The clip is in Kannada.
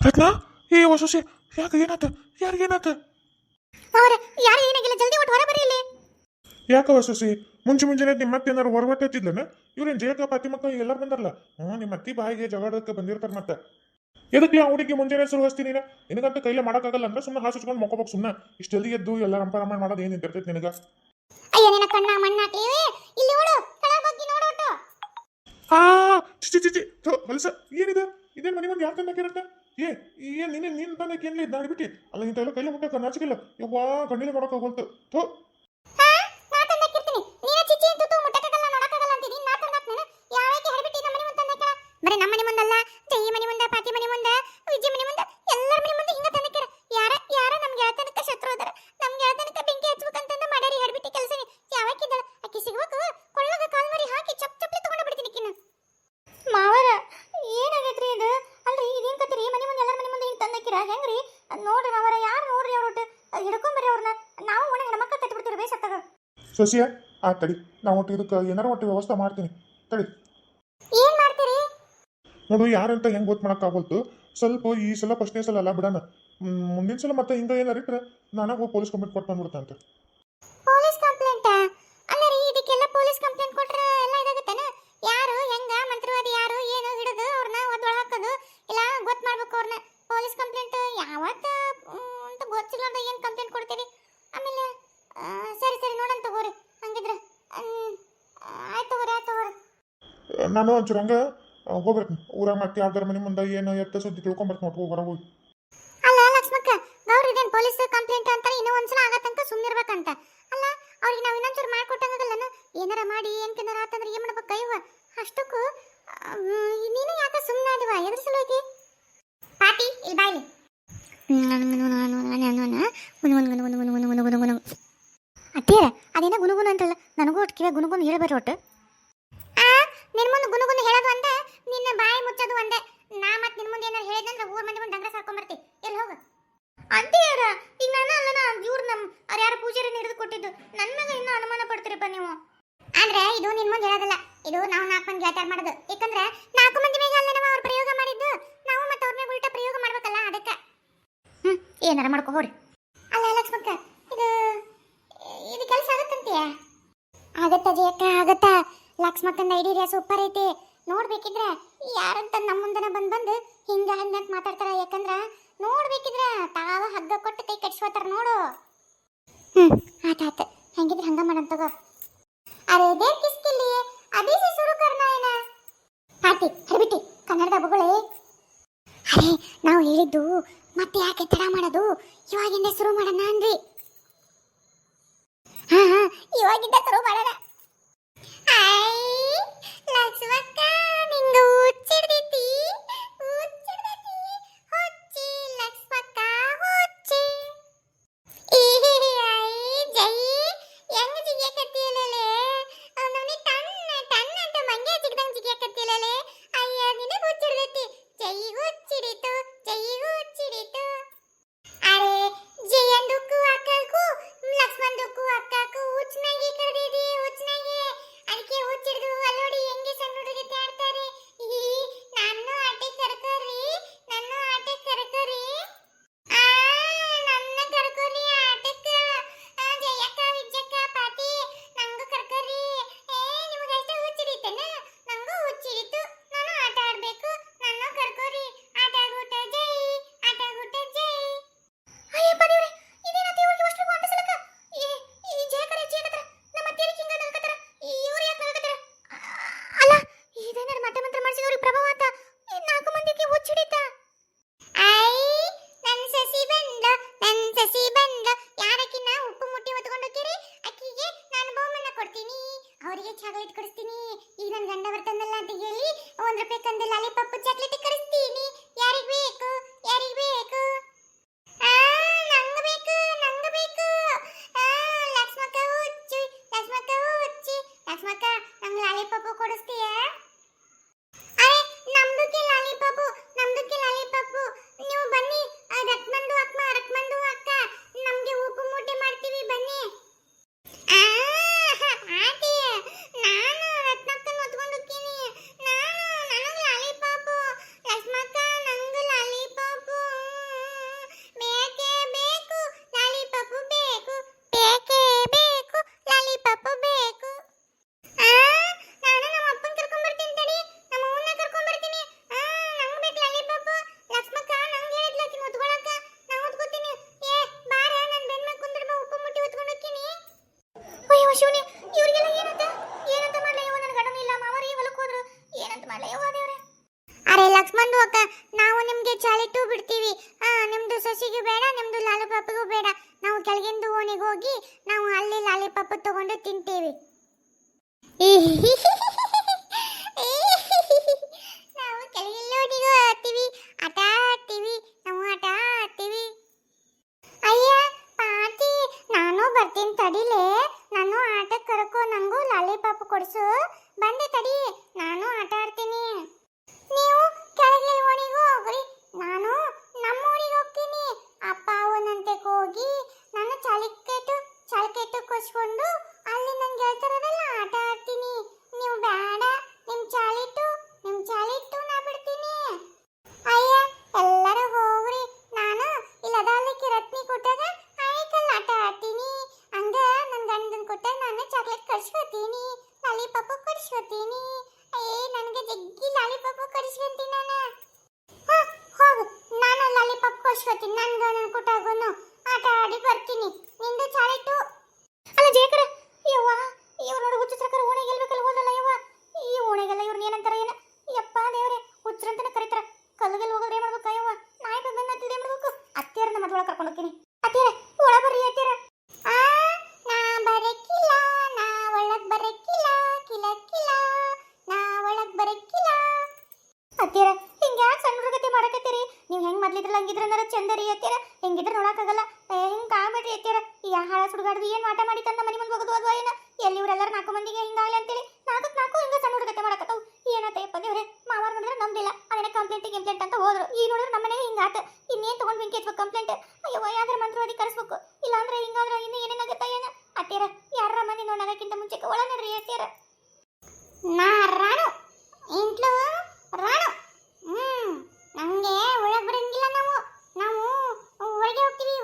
ರತ್ನ ಏ ಹೊಸಸಿ ಯಾಕೆ ಏನಾತ ಯಾರಿಗೇನಾತ ಅವರ ಯಾರು ಏನಾಗಿಲ್ಲ ಜಲ್ದಿ ಒಟ್ಟು ಹೊರ ಬರೀ ಇಲ್ಲಿ. ಯಾಕ ಹೊಸಸಿ ಮುಂಚೆ ಮುಂಜಾನೆ ನಿಮ್ಮ ಮತ್ತೆ ಏನಾರು ಹೊರಗಟ್ಟಿದ್ಲನ ಇವ್ರೇನು ಜಯಕ ಪಾತಿ ಮಕ್ಕಳು ಎಲ್ಲರೂ ಬಂದಾರಲ್ಲ? ಹ್ಞೂ ನಿಮ್ಮ ಅತ್ತಿ ಬಾಯಿಗೆ ಜಗಳಕ್ಕೆ ಬಂದಿರ್ತಾರೆ ಮತ್ತೆ. ಎದಕ್ಕೆ ಆ ಹುಡುಗಿ ಮುಂಜಾನೆ ನೀನು? ನಿನಗಂತ ಕೈಲೇ ಮಾಡೋಕ್ಕಾಗಲ್ಲ ಅಂದ್ರೆ ಸುಮ್ಮನೆ ಹಾಸಿಸ್ಕೊಂಡು ಮಕ್ಕೋಬೇಕು ಸುಮ್ಮನೆ ಇಷ್ಟು ಜಲ್ದಿ ಎದ್ದು ಎಲ್ಲ ರಂಪಾರಮ್ಮ ರಂಪ ಮಾಡೋದು ಏನು ಇರ್ತೈತೆ ನಿನಗ? ಅಯ್ಯ ನಿನ್ನ ಕಣ್ಣ ಮಣ್ಣಾಕಿ ಇಲ್ಲಿ ನೋಡು ತಳ ಬಗ್ಗೆ ನೋಡೋಟು ಆ ಚಿಚಿ ಚಿಚಿ ಥು, ಹೊಲಸ ಏನಿದೆ? ಇದೇನು ಮನೆ ಮುಂದೆ ಯಾರು ತಂದಾಕಿರತ್ತ ಏ ಏನ್ ನಿನ್ನೆ ನೀನ್ ತಂದೆ ಕೇಳಿ ಇದ್ನ ಬಿಟ್ಟಿ. ಅಲ್ಲ, ಇಂಥ ಎಲ್ಲ ಕೈಲಿ ಮುಟ್ಟಕ್ಕೆ ನಾಚಿಕಿಲ್ಲ. ಯವ್ವಾ ಕಣ್ಣಿಲ್ಲ ನೋಡಕ್ಕೆ ಹೋಗ್ತು. ಥೋ. ಹಾ, ನಾ ತಂದಾಕಿರ್ತೀನಿ ನೀನ ಚಿಚ್ಚಿ ಅಂತ ತೂ ಮುಟ್ಟಕ್ಕಾಗಲ್ಲ ನೋಡಕ್ಕಾಗಲ್ಲ ಅಂತೀನಿ ನಾ ತಂದಾಕ್ ನಾನು ಯಾವಕ್ಕೆ ಹರಬಿಟ್ಟಿ ನಮ್ಮ ಮನೆ ಮುಂದೆ ತಂದಾಕಲ್ಲ ಬರೀ ನಮ್ಮ ಮನೆ ಮುಂದಲ್ಲ ಜೈ ಮನೆ ಮುಂದೆ ಪಾತಿ ಮನೆ ಮುಂದೆ ವಿಜಯ ಮನೆ ಮುಂದೆ ಎಲ್ಲರ ಮನೆ ಮುಂದೆ ಹಿಂಗ ತಂದಾಕಿರ ಯಾರ ಯಾರ ನಮ್ ಗೆಳತನಕ ಶತ್ರು ಅದಾರ ನಮ್ ಗೆಳತನಕ ಬೆಂಕಿ ಹಚ್ಬೇಕಂತಂದ ಮಾಡ್ಯಾರಿ ಹರಬಿಟ್ಟಿ ಕೆಲಸ ಯಾವಕ್ಕಿದ್ದಾಳ ಆಕಿ ಸಿಗ್ಬೇಕು ಕೊಳ್ಳಗ ಕಾಲ್ ಮರಿ ಹಾಕಿ ಚಪ್ ಚಪ್ಲಿ ತಗೊಂಡ ಬಿಡ್ತೀನಿ ಕಿನ್ನ ಮಾವರ ಏನಾಗೈತ್ರಿ ಇದು ಅಲ್ರಿ ಇದೇನ್ ಕತ್ರಿ ಮನೆ ಮುಂದೆ ಎಲ್ಲರ ಮನೆ ಮುಂದೆ ಹಿಂಗ್ ತಂದಾಕಿರ ಹೆಂಗ್ರಿ? ನೋಡ್ರಿ ಮಾವರ ಯಾರು ನೋಡ್ರಿ ಅವ್ರೊಟ್ಟು ಹಿಡ್ಕೊಂಬರಿ ಅವ್ರನ್ನ ನಾವು ಒಣ ಹೆಣ್ಮಕ್ಳು ಕಟ್ಬಿಡ್ತೀವಿ ಬೇಸತ್ತಾಗ ಸೊಸಿಯ ಆ ತಡಿ. ನಾವು ಒಟ್ಟು ಇದಕ್ಕೆ ಏನಾರ ಒಟ್ಟು ವ್ಯವಸ್ಥೆ ಮಾಡ್ತೀನಿ. ತಡಿ. ಏನ್ ಮಾಡ್ತೀರಿ? ನೋಡು ಯಾರಂತ ಹೆಂಗ್ ಗೊತ್ತು ಮಾಡೋಕ್ಕಾಗೋಲ್ತು ಸ್ವಲ್ಪ ಈ ಸಲ ಫಸ್ಟ್ನೇ ಸಲ ಅಲ್ಲ ಬಿಡೋಣ. ಮುಂದಿನ ಸಲ ಮತ್ತೆ ಹಿಂಗ ಏನಾರ ಇಟ್ರೆ ನಾನಾಗ ಹೋಗಿ ಪೊಲೀಸ್ ಕಂಪ್ಲೇಂಟ್ ಕೊಟ್ಟು ಬಂದ್ಬಿಡ್ತೆ ಅಂತ ಪೊಲೀಸ್ ಕಂಪ್ಲೇಂಟ್ ಅಲ್ಲ ರೀ ಇದಕ್ಕೆಲ್ಲ ಪೊಲೀಸ್ ಕಂಪ್ಲೇಂಟ್ ಕೊಟ್ರೆ ಎಲ್ಲ ಇದಾಗುತ್ತೇನ ಯಾರು ಹೆಂಗ ಮಂತ್ರವಾದಿ ಯಾರು ಏನು ಹಿಡಿದು ಅವ್ರನ್ನ ಒದ್ದೊಳ ಹಾಕೋದು ಇಲ್ಲ ಗೊತ್ತು ಮಾಡ್ಬೇಕು ಅವ್ರನ್ನ ಪೊಲೀಸ್ ಕಂಪ್ಲೇಂಟ್ ಯಾವತ್ತ ಮ್, ಅಂತ ಗೊತ್ತಿಲ್ಲಾರ್ದ ಏನು ಕಂಪ್ಲೇಂಟ್ ಕೊಡ್ತೀರಿ ಆಮೇಲೆ ಆ, ಸರಿ ಸರಿ ನೋಡೋಣ ತಗೋರಿ ಹಂಗಿದ್ರೆ ಮ್, ಆಯ್ತು ತಗೋರಿ ಆಯ್ತು ತಗೋರಿ ನಾನು ಒಂಚೂರು ಹಂಗೆ ಹೋಗ್ಬರ್ತೀನಿ. ಊರಾಗ ಮತ್ತೆ ಯಾವ್ದಾರ ಮನೆ ಮುಂದೆ ಏನು ಎತ್ತ ಸುದ್ದಿ ತಿಳ್ಕೊಂಬರ್ತೀನಿ ನೋಡ್ಕೊ ಹೊರಗೆ ಹೋಗಿ. ಅಲ್ಲ ಲಕ್ಷ್ಮಕ್ಕ, ಗೌರಿ ಇದೇನು ಪೊಲೀಸ್ ಕಂಪ್ಲೇಂಟ್ ಅಂತಾರೆ, ಇನ್ನೂ ಒಂದ್ಸಲ ಆಗತ್ತಂತ ತನಕ ಸುಮ್ಮನಿರ್ಬೇಕಂತ ಅಲ್ಲ, ಅವ್ರಿಗೆ ನಾವು ಇನ್ನೊಂಚೂರು ಮಾಡ್ಕೊಟ್ಟಂಗಲ್ಲನ ಏನಾರ ಮಾಡಿ, ಏನು ಏನ್ಕೇನಾರ ಆತಂದ್ರೆ ಏನು ಮಾಡ್ಬೇಕು ಕೈವ ಅಷ್ಟಕ್ಕೂ ನೀನು ಯಾಕೆ ಸುಮ್ಮನೆ ಆದಿವ ಎದ್ರ ಸಲುವಾಗಿ? ಪಾಟಿ, ಇಲ್ಲಿ ಬಾಯ್ಲಿ ಅತ್ತೀರ ಅದೇನ ಗುನುಗುನು ಅಂತಲ್ಲ, ನನಗೂ ಒಟ್ಟು ಕಿವಿ ಹೇಳಬೇಡ್ರಿ ಒಟ್ಟು. ನಿನ್ ಮುಂದೆ ಗುನುಗುನು ಹೇಳೋದು ಒಂದೇ ನಿನ್ನ ಬಾಯಿ ಮುಚ್ಚೋದು ಅಂದೆ. ನಾ ಮತ್ತೆ ನಿನ್ ಮುಂದೆ ಏನಾರು ಹೇಳಿದಂದ್ರೆ ಊರ್ ಮಂದಿ ಮುಂದೆ ಡಂಗ್ರ ಸಾರ್ಕೊಂಬರ್ತಿ. ಎಲ್ಲಿ ಹೋಗು? ಅಂತೀಯಾರ ಈಗ ನಾನು ಅಲ್ಲನ ಇವ್ರು ನಮ್ಮ ಅವ್ರು ಯಾರು ಪೂಜಾರಿ ಹಿಡಿದು ಕೊಟ್ಟಿದ್ದು. ನನ್ನ ಮಗ ಇನ್ನೂ ಅನುಮಾನ ಪಡ್ತೀರಪ್ಪ ನೀವು. ಅಂದ್ರೆ ಇದು ನಿನ್ ಮುಂದೆ ಹೇಳೋದಲ್ಲ. ಇದು ನಾವು ನಾಲ್ಕು ಮಂದಿ ಗೆಳತ್ಯಾರ ಮಾಡೋದು. ಯಾಕಂದ್ರೆ ನಾಲ್ಕು ಮಂದಿ ಮೇಲೆ ಅಲ್ಲ ಅವ್ರು ಪ್ರಯೋಗ ಮಾಡಿದ್ದು. ನಾವು ಮತ್ತೆ ಅವ್ರ ಮೇಲೆ ಉಲ್ಟಾ ಪ್ರಯೋಗ ಮಾಡ್ಬೇಕಲ್ಲ ಅದಕ್ಕೆ. ಹ್ಮ್, ಏನಾರ ಮಾಡ್ಕೋ ಹೋರಿ. ಅಲ್ಲ, ಲಕ್ಷ್ಮಕ್ಕ, ಇದು ಇದು ಕೆಲಸ ಆಗತ್ತಂತೀಯ ಆಗತ್ತ ಜಯಕ್ಕ ಆಗತ್ತ? ಲಕ್ಷ್ಮಕ್ಕನ ಐಡಿಯಾ ಸೂಪರ್ ಐತಿ. ನೋಡ್ಬೇಕಿದ್ರ ಯಾರಂತ ನಮ್ಮ ಮುಂದನ ಬಂದ್ ಬಂದು ಹಿಂಗ ಹಂಗಂತ ಮಾತಾಡ್ತಾರ ಯಾಕಂದ್ರ ನೋಡ್ಬೇಕಿದ್ರ ತಾವ ಹಗ್ಗ ಕೊಟ್ಟು ಕೈ ಕಟ್ಸ್ಕೋತಾರ ನೋಡು. ಹ್ಮ್, ಆತ ಆತ. ಹೆಂಗಿದ್ರ ಹಂಗ ಮಾಡಂತ ತಗೋ. ಅರೆ ದೇ ಕಿಸ್ಕಿಲ್ಲಿ ಅದೇ ಶುರು ಕರ್ನ ಏನ? ಹರ್ಬಿಟ್ಟಿ ಕನ್ನಡದ ಬುಗಳೇ. ಅರೆ, ನಾವು ಹೇಳಿದ್ದು ಮತ್ತೆ ಯಾಕೆ ತಡ ಮಾಡೋದು? ಇವಾಗಿಂದ ಶುರು ಮಾಡೋಣ ಅಂದ್ವಿ. ಹಾ ಹಾ, ಇವಾಗಿಂದ ಶುರು ಮಾಡೋಣ. ಚಾಕ್ಲೇಟ್ ಕೊಡಿಸ್ತೀನಿ. ಈಗ ನನ್ನ ಗಂಡ ಬರ್ತಂದಲ್ಲ ಅಂತ ಹೇಳಿ ಒಂದ್ ರೂಪಾಯಿ ಕಂದು ಪಪ್ಪು ಚಾಕ್ಲೇಟ್ ಕೊಡಿಸ್ತೀನಿ. ಹೋಗಿ ನಾವು ಅಲ್ಲಿ ಲಾಲಿಪಾಪ್ ತಗೊಂಡು ತಿಂತೀವಿ. ನಾವು ಕೆಳಗಿಲ್ಲ ಓಣಿಗೂ ಹೋಗ್ತೀವಿ ಆಟ ಆಡ್ತೀವಿ ನಾವು ಆಟ ಆಡ್ತೀವಿ. ಅಯ್ಯ ಪಾಟಿ ನಾನು ಬರ್ತೀನಿ ತಡಿಲೆ. ನಾನು ಆಟ ಕರ್ಕೊ ನಂಗೂ ಲಾಲಿಪಾಪ್ ಕೊಡ್ಸು. ಬಂದೆ ತಡಿ ನಾನು ಆಟ ಆಡ್ತೀನಿ. ನೀವು ಕೆಳಗೆ ಓಣಿಗೂ ಹೋಗ್ರಿ ನಾನು ನಮ್ಮ ಹೋಗ್ತೀನಿ. ಅಪ್ಪ ಅವನಂತೆ ಹೋಗಿ ಲಾಲಿಪಾಪ್ ಕಳ್ಸ್ಕೊತೀನಿ ನನ್ನ ಗಂಡನ್ ಕೊಟ್ಟಾಗನು ಆಟ ಆಡಿ ಬರ್ತೀನಿ ನಿಂದು ಚಾಲಿಟ್ಟು ಅಲ್ಲ ಜೇಕರ ಯವ್ವ ಇವ್ರು ನೋಡಿ ಹುಚ್ಚ ಸರ್ಕಾರ ಓಣೆಗೆ ಗೆಲ್ಬೇಕಲ್ಲ ಹೋದಲ್ಲ ಯವ್ವ ಈ ಓಣೆಗೆಲ್ಲ ಇವ್ರನ್ನ ಏನಂತಾರ ಏನ ಯಪ್ಪ ದೇವ್ರೆ ಹುಚ್ಚರಂತನ ಕರೀತಾರ ಕಲ್ಲುಗೆಲ್ಲ ಹೋಗೋದ್ರೆ ಏನ್ ಮಾಡ್ಬೇಕು ಯವ್ವ ನಾಯಿ ಬಂದ ಅಂತ ಏನ್ ಮಾಡ್ಬೇಕು ಅತ್ತೆಯರ ನಮ್ಮ ಮದ್ವೆ ಕರ್ಕೊಂಡು ಹೋಗ್ತೀನಿ ಅತ್ತೆಯರ ಒಳ ಬರ್ರಿ ಅತ್ತೆಯರ ಆ ನಾ ಬರಕ್ಕಿಲ್ಲ ನಾ ಒಳಗ್ ಬರಕ್ಕಿಲ್ಲ ಕಿಲ ಕಿಲ ನಾ ಒಳಗ್ ಬರಕ್ಕಿಲ್ಲ ಅತ್ತೆಯರ ಹಿಂಗ ಯಾಕೆ ಸಣ್ಣ ಹುಡುಗತೆ ಮಾಡಕತ್ತೀರಿ ನೀವು ಹೆಂಗ್ ಮೊದ್ಲಿದ್ರಲ್ಲ ಹಂಗಿದ್ರ ನರ ಚಂದ ರೀ ಅತ್ತೆಯರ ಹೆಂಗಿದ್ರ ನೋಡಕ್ಕಾಗಲ್ಲ ಏ, ಹಿಂಗ್ ಕಾಣ್ಬೇಡ್ರಿ ಅತ್ತೆಯರ ಈ ಹಾಳ ಸುಡುಗಾಡ್ದು ಏನು ಮಾಟ ಮಾಡಿ ತಂದ ಮನೆ ಮುಂದೆ ಹೋಗೋದು ಅದು ಏನ? ಎಲ್ಲಿ ಇವರೆಲ್ಲರೂ ನಾಲ್ಕು ಮಂದಿಗೆ ಹಿಂಗಾಗಲಿ ಅಂತೇಳಿ ನಾಲ್ಕು ನಾಲ್ಕು ಹಿಂಗ ಸಣ್ಣ ಹುಡುಗತೆ ಮಾಡಕತ್ತವು. ಏನತ್ತಯ್ಯಪ್ಪ ದೇವ್ರೆ ಮಾವಾರ್ ನೋಡಿದ್ರೆ ನಂಬಿಲ್ಲ. ಅದೇನ ಕಂಪ್ಲೇಂಟ್ ಗಂಪ್ಲೇಂಟ್ ಅಂತ ಹೋದ್ರು. ಈ ನೋಡಿದ್ರೆ ನಮ್ಮ ಮನೆಗೆ ಹಿಂಗಾತ. ಇನ್ನೇನ್ ತಗೊಂಡ್ ಬೆಂಕಿ ಕಂಪ್ಲೇಂಟ್ ಅಯ್ಯೋ, ಯಾವ್ದಾರ ಮಂತ್ರವಾದಿ ಕರೆಸ್ಬೇಕು. ಇಲ್ಲಾಂದ್ರೆ ಹಿಂಗಾದ್ರೆ ಇನ್ನು ಏನೇನಾಗತ್ತ ಏನ? ಅತ್ತೀರ ಯಾರ ಮಂದಿ ನೋಡೋದಕ್ಕಿಂತ ಮುಂಚೆ ಒಳ ನೋಡ್ರಿ ಅತ್ತೀರ ನಾ ರಾಣು. ಹ್ಮ್, ನಮ್ಗೆ ಬರಂಗಿಲ್ಲ ನಾವು. ನಾವು ಹೊರಗೆ ಹೋಗ್ತೀವಿ.